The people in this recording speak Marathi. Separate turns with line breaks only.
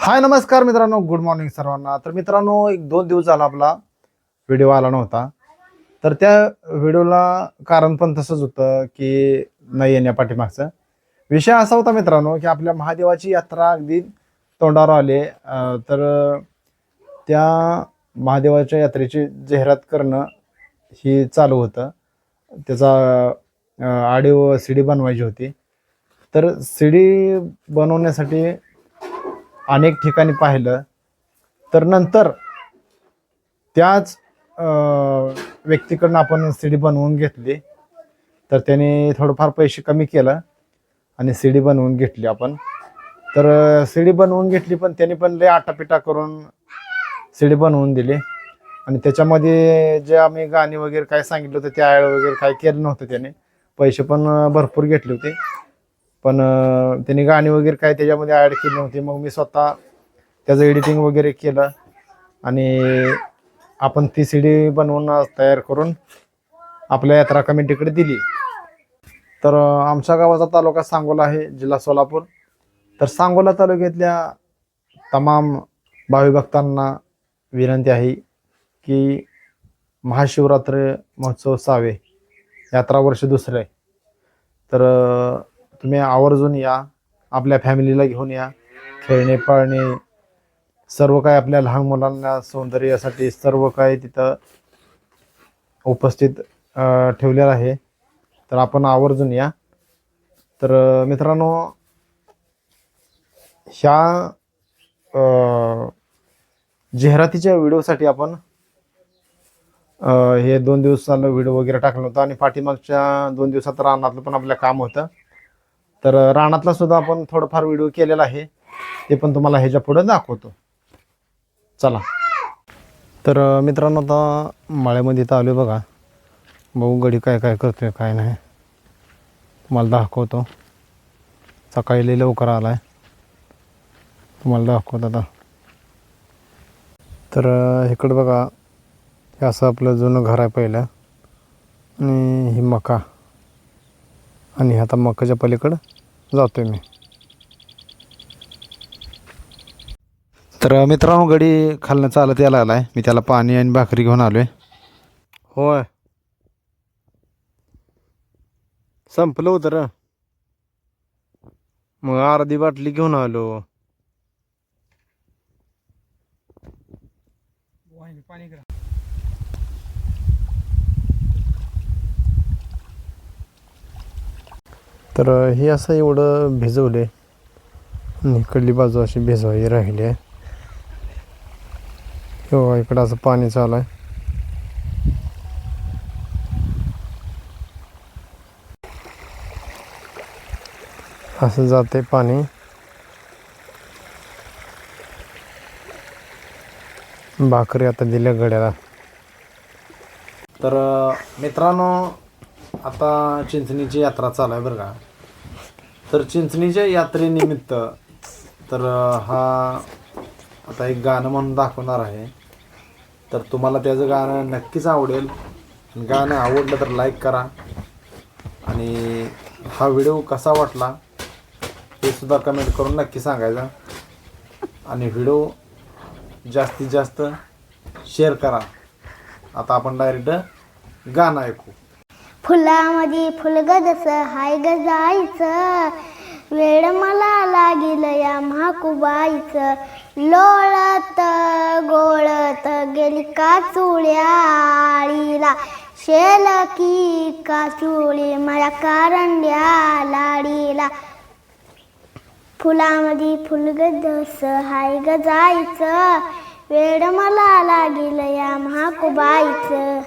हाय नमस्कार मित्रांनो गुड मॉर्निंग सर्वांना. तर मित्रांनो एक दोन दिवस झाला आपला व्हिडिओ आला नव्हता. तर त्या व्हिडिओला कारण पण तसंच होतं की नाही येण्या पाठीमागचं. विषय असा होता मित्रांनो की आपल्या महादेवाची यात्रा अगदी तोंडावर आले. तर त्या महादेवाच्या यात्रेची जाहिरात करणं ही चालू होतं. त्याचा ऑडिओ सी डी बनवायची होती. तर सी डी बनवण्यासाठी अनेक ठिकाणी पाहिलं. तर नंतर त्याच व्यक्तीकडनं आपण सी डी बनवून घेतली. तर त्याने थोडंफार पैसे कमी केलं आणि सी डी बनवून घेतली आपण. तर सी डी बनवून घेतली पण त्याने पण लय आटापिटा करून सी डी बनवून दिली. आणि त्याच्यामध्ये जे आम्ही गाणी वगैरे काय सांगितलं होतं त्या आळ वगैरे काय केलं नव्हतं त्याने. पैसे पण भरपूर घेतले होते. पण त्याने त्यांनी गाणी वगैरे काय त्याच्यामध्ये ॲड केली नव्हती. मग मी स्वतः त्याचं एडिटिंग वगैरे केलं आणि आपण ती सी डी बनवून तयार करून आपल्या यात्रा कमिटीकडे दिली. तर आमच्या गावाचा तालुका सांगोला आहे जिल्हा सोलापूर. तर सांगोला तालुक्यातल्या तमाम भावी भक्तांना विनंती आहे की महाशिवरात्र महोत्सव सावे. यात्रा वर्ष दुसरं आहे. तर तुम्ही आवर्जून या. आपल्या फॅमिलीला घेऊन या. खेळणे पाळणे सर्व काय आपल्या लहान मुलांना सौंदर्यासाठी सर्व काय तिथं उपस्थित ठेवलेलं आहे. तर आपण आवर्जून या. तर मित्रांनो ह्या जाहिरातीच्या व्हिडिओसाठी आपण हे दोन दिवस व्हिडिओ वगैरे टाकलं होतं आणि पाठीमागच्या दोन दिवसात रानातलं पण आपलं काम होतं. तर रानातला सुद्धा आपण थोडंफार व्हिडिओ केलेला आहे. ते पण तुम्हाला ह्याच्या पुढे दाखवतो. चला. तर मित्रांनो आता माळ्यामध्ये इथं आलो बघा. भाऊ गडी काय काय करतोय काय नाही. तुम्हाला दाखवतो. सकाळी लई लवकर आहे तुम्हाला दाखवतो आता. तर इकडं बघा. हे असं आपलं जुनं घर आहे पहिलं. आणि ही मका. आणि आता मकाच्या पलीकडं जातोय मी. तर मित्रांनो गडी खालनं चालत यायला आलाय मी त्याला पाणी आणि भाकरी घेऊन आलोय. होय. संपलं होतं र. मग अर्धी बाटली घेऊन आलो. तर हे असं एवढं भिजवले. आणि इकडली बाजू अशी भिजवायची राहिली आहे. हो इकडं असं पाणी चालू आहे. असं जाते पाणी. भाकरी आता दिल्या गड्याला. तर मित्रांनो आता चिंचणीची यात्रा चालू आहे बरं का. तर चिंचणीच्या यात्रेनिमित्त तर हा आता एक गाणं म्हणून दाखवणार आहे. तर तुम्हाला त्याचं गाणं नक्कीच आवडेल. गाणं आवडलं तर लाईक करा. आणि हा व्हिडिओ कसा वाटला हे सुद्धा कमेंट करून नक्की सांगायचा. आणि व्हिडिओ जास्तीत जास्त शेअर करा. आता आपण डायरेक्ट गाणं ऐकू.
फुलामध्ये फुलगदस हाय ग जायचं वेळ मला लागील या महाकुबाईचं लोळत गोळत गेली काचुळ्या आळीला शेल की काचुळी माझ्या कारंड्या लाडीला. फुलामध्ये फुलगदस हाय ग जायचं वेळ मला लागील या महाकुबाईचं